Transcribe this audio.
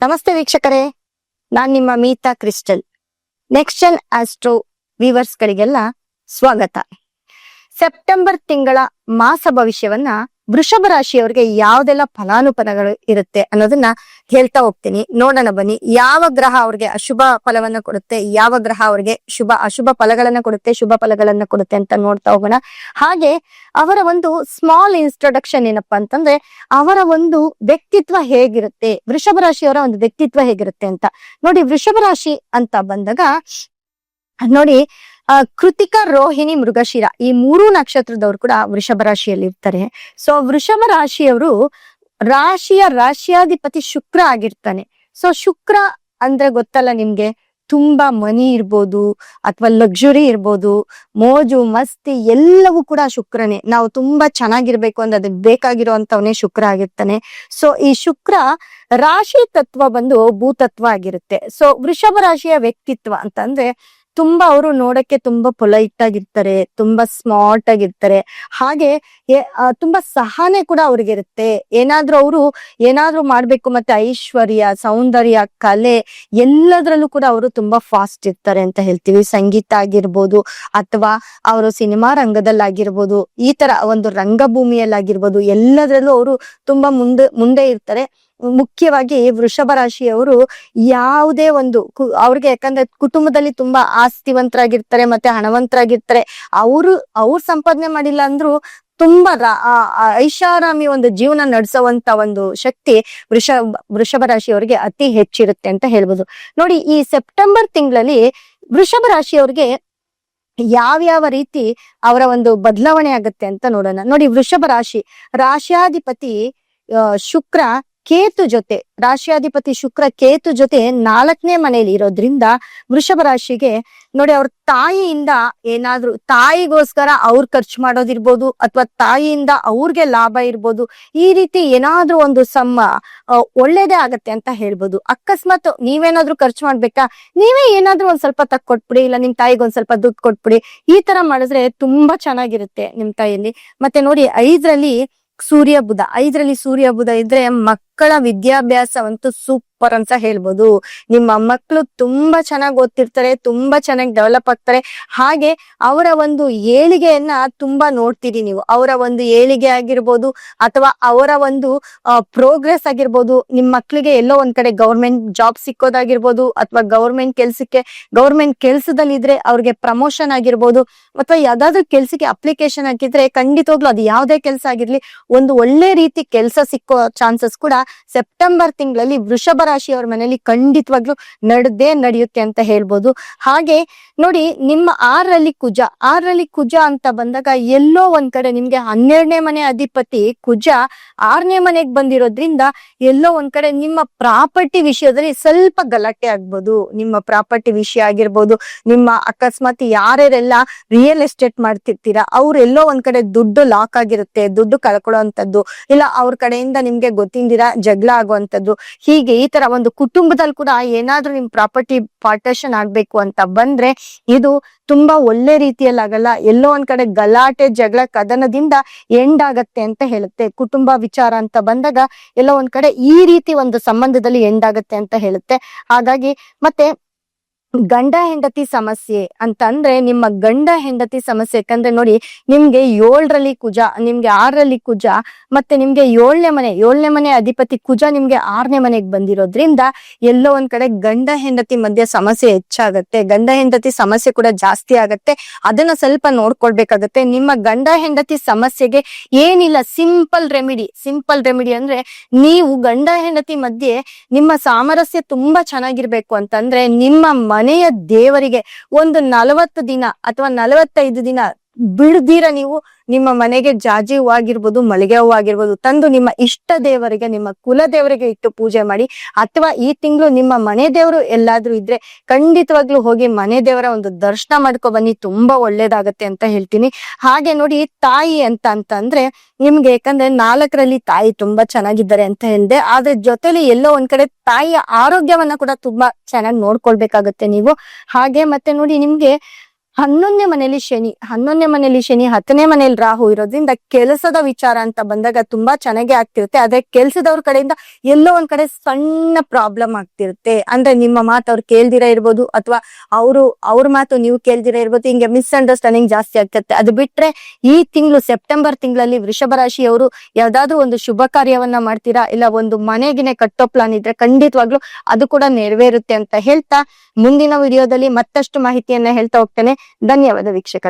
ನಮಸ್ತೆ ವೀಕ್ಷಕರೇ. ನಾನ್ ನಿಮ್ಮ Meeta crystal. Next gen astro viewers ಗಳಿಗೆಲ್ಲ ಸ್ವಾಗತ. ಸೆಪ್ಟೆಂಬರ್ ತಿಂಗಳ ಮಾಸ ಭವಿಷ್ಯವನ್ನ ವೃಷಭ ರಾಶಿಯವರಿಗೆ ಯಾವ್ದೆಲ್ಲ ಫಲಾನುಫಲಗಳು ಇರುತ್ತೆ ಅನ್ನೋದನ್ನ ಹೇಳ್ತಾ ಹೋಗ್ತೀನಿ. ನೋಡೋಣ ಬನ್ನಿ. ಯಾವ ಗ್ರಹ ಅವ್ರಿಗೆ ಅಶುಭ ಫಲವನ್ನ ಕೊಡುತ್ತೆ? ಯಾವ ಗ್ರಹ ಅವ್ರಿಗೆ ಶುಭ, ಅಶುಭ ಫಲಗಳನ್ನ ಕೊಡುತ್ತೆ? ಶುಭ ಫಲಗಳನ್ನ ಕೊಡುತ್ತೆ ಅಂತ ನೋಡ್ತಾ ಹೋಗೋಣ. ಹಾಗೆ ಅವರ ಒಂದು ಸ್ಮಾಲ್ ಇನ್ಸ್ಟ್ರೊಡಕ್ಷನ್ ಏನಪ್ಪಾ ಅಂತಂದ್ರೆ ಅವರ ಒಂದು ವ್ಯಕ್ತಿತ್ವ ಹೇಗಿರುತ್ತೆ? ವೃಷಭ ರಾಶಿಯವರ ಒಂದು ವ್ಯಕ್ತಿತ್ವ ಹೇಗಿರುತ್ತೆ ಅಂತ. ನೋಡಿ, ವೃಷಭ ರಾಶಿ ಅಂತ ಬಂದಾಗ, ನೋಡಿ ಕೃತಿಕ, ರೋಹಿಣಿ, ಮೃಗಶಿರ ಈ ಮೂರು ನಕ್ಷತ್ರದವ್ರು ಕೂಡ ವೃಷಭ ರಾಶಿಯಲ್ಲಿ ಇರ್ತಾರೆ ಸೊ ವೃಷಭ ರಾಶಿಯವರು ರಾಶಿಯ ರಾಶಿಯಾಧಿಪತಿ ಶುಕ್ರ ಆಗಿರ್ತಾನೆ. ಸೊ ಶುಕ್ರ ಅಂದ್ರೆ ಗೊತ್ತಲ್ಲ ನಿಮ್ಗೆ? ತುಂಬಾ ಮನಿ ಇರ್ಬೋದು, ಅಥವಾ ಲಕ್ಸುರಿ ಇರ್ಬೋದು, ಮೋಜು, ಮಸ್ತಿ ಎಲ್ಲವೂ ಕೂಡ ಶುಕ್ರನೇ. ನಾವು ತುಂಬಾ ಚೆನ್ನಾಗಿರ್ಬೇಕು ಅಂದ್ರೆ ಅದಕ್ಕೆ ಬೇಕಾಗಿರುವಂತವನೇ ಶುಕ್ರ ಆಗಿರ್ತಾನೆ. ಸೊ ಈ ಶುಕ್ರ ರಾಶಿ ತತ್ವ ಬಂದು ಭೂತತ್ವ ಆಗಿರುತ್ತೆ. ಸೊ ವೃಷಭ ರಾಶಿಯ ವ್ಯಕ್ತಿತ್ವ ಅಂತಂದ್ರೆ ತುಂಬಾ ಅವರು ನೋಡಕ್ಕೆ ತುಂಬಾ ಪೊಲೈಟ್ ಆಗಿರ್ತಾರೆ, ತುಂಬಾ ಸ್ಮಾರ್ಟ್ ಆಗಿರ್ತಾರೆ. ಹಾಗೆ ತುಂಬಾ ಸಹನೆ ಕೂಡ ಅವ್ರಿಗೆ ಇರುತ್ತೆ ಏನಾದ್ರೂ ಅವರು ಏನಾದ್ರೂ ಮಾಡ್ಬೇಕು ಮತ್ತೆ ಐಶ್ವರ್ಯ, ಸೌಂದರ್ಯ, ಕಲೆ ಎಲ್ಲದರಲ್ಲೂ ಕೂಡ ಅವರು ತುಂಬಾ ಫಾಸ್ಟ್ ಇರ್ತಾರೆ ಅಂತ ಹೇಳ್ತೀವಿ. ಸಂಗೀತ ಆಗಿರ್ಬೋದು ಅಥವಾ ಅವರು ಸಿನಿಮಾ ರಂಗದಲ್ಲಾಗಿರ್ಬೋದು, ಈ ತರ ಒಂದು ರಂಗಭೂಮಿಯಲ್ಲಾಗಿರ್ಬೋದು ಎಲ್ಲದರಲ್ಲೂ ಅವರು ತುಂಬಾ ಮುಂದೆ ಮುಂದೆ ಇರ್ತಾರೆ. ಮುಖ್ಯವಾಗಿ ವೃಷಭ ರಾಶಿಯವರು ಯಾವುದೇ ಒಂದು ಅವ್ರಿಗೆ ಯಾಕಂದ್ರೆ ಕುಟುಂಬದಲ್ಲಿ ತುಂಬಾ ಆಸ್ತಿವಂತರಾಗಿರ್ತಾರೆ ಮತ್ತೆ ಹಣವಂತರಾಗಿರ್ತಾರೆ. ಅವರು, ಅವ್ರು ಸಂಪಾದನೆ ಮಾಡಿಲ್ಲ ಅಂದ್ರು ತುಂಬಾ ಐಷಾರಾಮಿ ಒಂದು ಜೀವನ ನಡೆಸುವಂತ ಒಂದು ಶಕ್ತಿ ವೃಷಭ ವೃಷಭ ರಾಶಿಯವರಿಗೆ ಅತಿ ಹೆಚ್ಚಿರುತ್ತೆ ಅಂತ ಹೇಳ್ಬೋದು. ನೋಡಿ, ಈ ಸೆಪ್ಟೆಂಬರ್ ತಿಂಗಳಲ್ಲಿ ವೃಷಭ ರಾಶಿಯವರಿಗೆ ಯಾವ್ಯಾವ ರೀತಿ ಅವರ ಒಂದು ಬದಲಾವಣೆ ಆಗುತ್ತೆ ಅಂತ ನೋಡೋಣ. ನೋಡಿ ವೃಷಭ ರಾಶಿ ರಾಶ್ಯಾಧಿಪತಿ ಶುಕ್ರ ಕೇತು ಜೊತೆ ರಾಶಿಯಾಧಿಪತಿ ಶುಕ್ರ ಕೇತು ಜೊತೆ ನಾಲ್ಕನೇ ಮನೆಯಲ್ಲಿ ಇರೋದ್ರಿಂದ ವೃಷಭ ರಾಶಿಗೆ, ನೋಡಿ ಅವ್ರ ತಾಯಿಯಿಂದ ಏನಾದ್ರೂ, ತಾಯಿಗೋಸ್ಕರ ಅವ್ರು ಖರ್ಚು ಮಾಡೋದಿರ್ಬೋದು ಅಥವಾ ತಾಯಿಯಿಂದ ಅವ್ರಿಗೆ ಲಾಭ ಇರ್ಬೋದು, ಈ ರೀತಿ ಏನಾದ್ರೂ ಒಂದು ಸಮ್ಮ ಒಳ್ಳೇದೇ ಆಗತ್ತೆ ಅಂತ ಹೇಳ್ಬೋದು. ಅಕಸ್ಮಾತ್ ನೀವೇನಾದ್ರೂ ಖರ್ಚು ಮಾಡ್ಬೇಕಾ? ನೀವೇ ಏನಾದ್ರೂ ಒಂದ್ ಸ್ವಲ್ಪ ತಕ್ಕೊಟ್ಬಿಡಿ ಇಲ್ಲ ನಿಮ್ ತಾಯಿಗೆ ಒಂದ್ ಸ್ವಲ್ಪ ದುಡ್ಡು ಕೊಟ್ಬಿಡಿ, ಈ ತರ ಮಾಡಿದ್ರೆ ತುಂಬಾ ಚೆನ್ನಾಗಿರುತ್ತೆ ನಿಮ್ ತಾಯಿಯಲ್ಲಿ. ಮತ್ತೆ ನೋಡಿ ಐದರಲ್ಲಿ ಸೂರ್ಯ ಬುಧ, ಐದರಲ್ಲಿ ಸೂರ್ಯ ಬುಧ ಇದ್ರೆ ಮಕ್ಕಳ ವಿದ್ಯಾಭ್ಯಾಸವಂತೂ ಸೂಪರ್ ಅಂತ ಹೇಳ್ಬೋದು. ನಿಮ್ಮ ಮಕ್ಕಳು ತುಂಬಾ ಚೆನ್ನಾಗಿ ಓದ್ತಿರ್ತಾರೆ, ತುಂಬಾ ಚೆನ್ನಾಗಿ ಡೆವಲಪ್ ಆಗ್ತಾರೆ. ಹಾಗೆ ಅವರ ಒಂದು ಏಳಿಗೆಯನ್ನ ತುಂಬಾ ನೋಡ್ತೀರಿ ನೀವು. ಅವರ ಒಂದು ಏಳಿಗೆ ಆಗಿರ್ಬೋದು ಅಥವಾ ಅವರ ಒಂದು ಪ್ರೋಗ್ರೆಸ್ ಆಗಿರ್ಬೋದು. ನಿಮ್ ಮಕ್ಳಿಗೆ ಎಲ್ಲೋ ಒಂದ್ ಕಡೆ ಗೌರ್ಮೆಂಟ್ ಜಾಬ್ ಸಿಕ್ಕೋದಾಗಿರ್ಬೋದು ಅಥವಾ ಗೌರ್ಮೆಂಟ್ ಕೆಲ್ಸಕ್ಕೆ, ಗೌರ್ಮೆಂಟ್ ಕೆಲ್ಸದಲ್ಲಿ ಇದ್ರೆ ಅವ್ರಿಗೆ ಪ್ರಮೋಷನ್ ಆಗಿರ್ಬೋದು ಅಥವಾ ಯಾವ್ದಾದ್ರು ಕೆಲ್ಸಕ್ಕೆ ಅಪ್ಲಿಕೇಶನ್ ಹಾಕಿದ್ರೆ ಖಂಡಿತವಾಗ್ಲೂ ಅದು ಯಾವ್ದೇ ಕೆಲ್ಸ ಆಗಿರ್ಲಿ, ಒಂದು ಒಳ್ಳೆ ರೀತಿ ಕೆಲ್ಸ ಸಿಕ್ಕೋ ಚಾನ್ಸಸ್ ಕೂಡ ಸೆಪ್ಟೆಂಬರ್ ತಿಂಗಳಲ್ಲಿ ವೃಷಭ ರಾಶಿಯವರ ಮನೆಯಲ್ಲಿ ಖಂಡಿತವಾಗ್ಲೂ ನಡೆದೇ ನಡೆಯುತ್ತೆ ಅಂತ ಹೇಳ್ಬೋದು. ಹಾಗೆ ನೋಡಿ, ನಿಮ್ಮ ಆರರಲ್ಲಿ ಕುಜ. ಆರರಲ್ಲಿ ಕುಜ ಅಂತ ಬಂದಾಗ ಎಲ್ಲೋ ಒಂದ್ ಕಡೆ ನಿಮ್ಗೆ ಹನ್ನೆರಡನೇ ಮನೆ ಅಧಿಪತಿ ಕುಜ ಆರನೇ ಮನೆಗೆ ಬಂದಿರೋದ್ರಿಂದ ಎಲ್ಲೋ ಒಂದ್ ಕಡೆ ನಿಮ್ಮ ಪ್ರಾಪರ್ಟಿ ವಿಷಯದಲ್ಲಿ ಸ್ವಲ್ಪ ಗಲಾಟೆ ಆಗ್ಬೋದು. ನಿಮ್ಮ ಪ್ರಾಪರ್ಟಿ ವಿಷಯ ಆಗಿರ್ಬೋದು, ನಿಮ್ಮ ಅಕಸ್ಮಾತ್ ಯಾರ್ಯಾರೆಲ್ಲ ರಿಯಲ್ ಎಸ್ಟೇಟ್ ಮಾಡ್ತಿರ್ತೀರಾ ಅವ್ರೆಲ್ಲೋ ಒಂದ್ ಕಡೆ ದುಡ್ಡು ಲಾಕ್ ಆಗಿರುತ್ತೆ, ದುಡ್ಡು ಕಳ್ಕೊಳ್ಳೋಂಥದ್ದು, ಇಲ್ಲ ಅವ್ರ ಕಡೆಯಿಂದ ನಿಮ್ಗೆ ಗೊತ್ತಿಂದಿರ ಜಗಳ ಆಗುವಂತದ್ದು ಹೀಗೆ ಈ ತರ ಒಂದು ಕುಟುಂಬದಲ್ಲಿ ಕೂಡ ಏನಾದ್ರೂ ನಿಮ್ ಪ್ರಾಪರ್ಟಿ ಪಾರ್ಟೇಷನ್ ಆಗ್ಬೇಕು ಅಂತ ಬಂದ್ರೆ, ಇದು ತುಂಬಾ ಒಳ್ಳೆ ರೀತಿಯಲ್ಲಿ ಆಗಲ್ಲ. ಎಲ್ಲೋ ಒಂದ್ ಕಡೆ ಗಲಾಟೆ, ಜಗಳ ಕದನದಿಂದ ಎಂಡ್ ಆಗತ್ತೆ ಅಂತ ಹೇಳುತ್ತೆ. ಕುಟುಂಬ ವಿಚಾರ ಅಂತ ಬಂದಾಗ ಎಲ್ಲೋ ಒಂದ್ ಕಡೆ ಈ ರೀತಿ ಒಂದು ಸಂಬಂಧದಲ್ಲಿ ಎಂಡ್ ಆಗತ್ತೆ ಅಂತ ಹೇಳುತ್ತೆ. ಹಾಗಾಗಿ ಮತ್ತೆ ಗಂಡ ಹೆಂಡತಿ ಸಮಸ್ಯೆ ಅಂತಂದ್ರೆ ನಿಮ್ಮ ಗಂಡ ಹೆಂಡತಿ ಸಮಸ್ಯೆ. ಯಾಕಂದ್ರೆ ನೋಡಿ, ನಿಮ್ಗೆ ಏಳರಲ್ಲಿ ಕುಜ, ನಿಮ್ಗೆ ಆರರಲ್ಲಿ ಕುಜ, ಮತ್ತೆ ನಿಮ್ಗೆ ಏಳನೇ ಮನೆ ಏಳನೇ ಮನೆ ಅಧಿಪತಿ ಕುಜ ನಿಮ್ಗೆ ಆರನೇ ಮನೆಗೆ ಬಂದಿರೋದ್ರಿಂದ ಎಲ್ಲೋ ಒಂದ್ ಕಡೆ ಗಂಡ ಹೆಂಡತಿ ಮಧ್ಯೆ ಸಮಸ್ಯೆ ಹೆಚ್ಚಾಗತ್ತೆ. ಗಂಡ ಹೆಂಡತಿ ಸಮಸ್ಯೆ ಕೂಡ ಜಾಸ್ತಿ ಆಗತ್ತೆ. ಅದನ್ನ ಸ್ವಲ್ಪ ನೋಡ್ಕೊಳ್ಬೇಕಾಗತ್ತೆ. ನಿಮ್ಮ ಗಂಡ ಹೆಂಡತಿ ಸಮಸ್ಯೆಗೆ ಏನಿಲ್ಲ, ಸಿಂಪಲ್ ರೆಮಿಡಿ. ಸಿಂಪಲ್ ರೆಮಿಡಿ ಅಂದ್ರೆ ನೀವು ಗಂಡ ಹೆಂಡತಿ ಮಧ್ಯೆ ನಿಮ್ಮ ಸಾಮರಸ್ಯ ತುಂಬಾ ಚೆನ್ನಾಗಿರ್ಬೇಕು ಅಂತಂದ್ರೆ ನಿಮ್ಮ ಮನೆಯ ದೇವರಿಗೆ ಒಂದು ನಲವತ್ತು ದಿನ ಅಥವಾ ನಲವತ್ತೈದು ದಿನ ಬಿಡ್ದಿರ ನೀವು, ನಿಮ್ಮ ಮನೆಗೆ ಜಾಜಿ ಹೂ ಆಗಿರ್ಬೋದು, ಮಲ್ಲಿಗೆ ಹೂ ಆಗಿರ್ಬೋದು, ತಂದು ನಿಮ್ಮ ಇಷ್ಟ ದೇವರಿಗೆ, ನಿಮ್ಮ ಕುಲ ದೇವರಿಗೆ ಇಟ್ಟು ಪೂಜೆ ಮಾಡಿ, ಅಥವಾ ಈ ತಿಂಗಳು ನಿಮ್ಮ ಮನೆ ದೇವರು ಎಲ್ಲಾದ್ರೂ ಇದ್ರೆ ಖಂಡಿತವಾಗ್ಲೂ ಹೋಗಿ ಮನೆ ದೇವರ ಒಂದು ದರ್ಶನ ಮಾಡ್ಕೊ ಬನ್ನಿ, ತುಂಬಾ ಒಳ್ಳೇದಾಗತ್ತೆ ಅಂತ ಹೇಳ್ತೀನಿ. ಹಾಗೆ ನೋಡಿ, ತಾಯಿ ಅಂತ ಅಂತಂದ್ರೆ, ನಿಮ್ಗೆ ಯಾಕಂದ್ರೆ ನಾಲ್ಕರಲ್ಲಿ ತಾಯಿ ತುಂಬಾ ಚೆನ್ನಾಗಿದ್ದಾರೆ ಅಂತ ಹೇಳಿದೆ, ಆದ್ರೆ ಜೊತೆಲಿ ಎಲ್ಲೋ ಒಂದ್ ಕಡೆ ತಾಯಿಯ ಆರೋಗ್ಯವನ್ನ ಕೂಡ ತುಂಬಾ ಚೆನ್ನಾಗಿ ನೋಡ್ಕೊಳ್ಬೇಕಾಗತ್ತೆ ನೀವು. ಹಾಗೆ ಮತ್ತೆ ನೋಡಿ, ನಿಮ್ಗೆ ಹನ್ನೊಂದನೇ ಮನೆಯಲ್ಲಿ ಶನಿ, ಹನ್ನೊಂದನೇ ಮನೆಯಲ್ಲಿ ಶನಿ, ಹತ್ತನೇ ಮನೆಯಲ್ಲಿ ರಾಹು ಇರೋದ್ರಿಂದ ಕೆಲಸದ ವಿಚಾರ ಅಂತ ಬಂದಾಗ ತುಂಬಾ ಚೆನ್ನಾಗಿ ಆಗ್ತಿರುತ್ತೆ. ಆದ್ರೆ ಕೆಲ್ಸದವ್ರ ಕಡೆಯಿಂದ ಎಲ್ಲೋ ಒಂದ್ ಕಡೆ ಸಣ್ಣ ಪ್ರಾಬ್ಲಮ್ ಆಗ್ತಿರುತ್ತೆ. ಅಂದ್ರೆ ನಿಮ್ಮ ಮಾತು ಅವ್ರು ಕೇಳ್ದಿರ ಇರ್ಬೋದು ಅಥವಾ ಅವರು, ಅವ್ರ ಮಾತು ನೀವು ಕೇಳ್ದಿರ ಇರ್ಬೋದು, ಹಿಂಗೆ ಮಿಸ್ಅಂಡರ್ಸ್ಟ್ಯಾಂಡಿಂಗ್ ಜಾಸ್ತಿ ಆಗ್ತದೆ ಅದು ಬಿಟ್ರೆ ಈ ತಿಂಗಳು ಸೆಪ್ಟೆಂಬರ್ ತಿಂಗಳಲ್ಲಿ ವೃಷಭ ರಾಶಿಯವರು ಯಾವ್ದಾದ್ರು ಒಂದು ಶುಭ ಕಾರ್ಯವನ್ನ ಮಾಡ್ತೀರಾ? ಇಲ್ಲ ಒಂದು ಮನೆಗಿನೇ ಕಟ್ಟೋ ಪ್ಲಾನ್ ಇದ್ರೆ ಖಂಡಿತವಾಗ್ಲು ಅದು ಕೂಡ ನೆರವೇರುತ್ತೆ ಅಂತ ಹೇಳ್ತಾ ಮುಂದಿನ ವಿಡಿಯೋದಲ್ಲಿ ಮತ್ತಷ್ಟು ಮಾಹಿತಿಯನ್ನ ಹೇಳ್ತಾ ಹೋಗ್ತೇನೆ. ಧನ್ಯವಾದ ವೀಕ್ಷಕರೇ.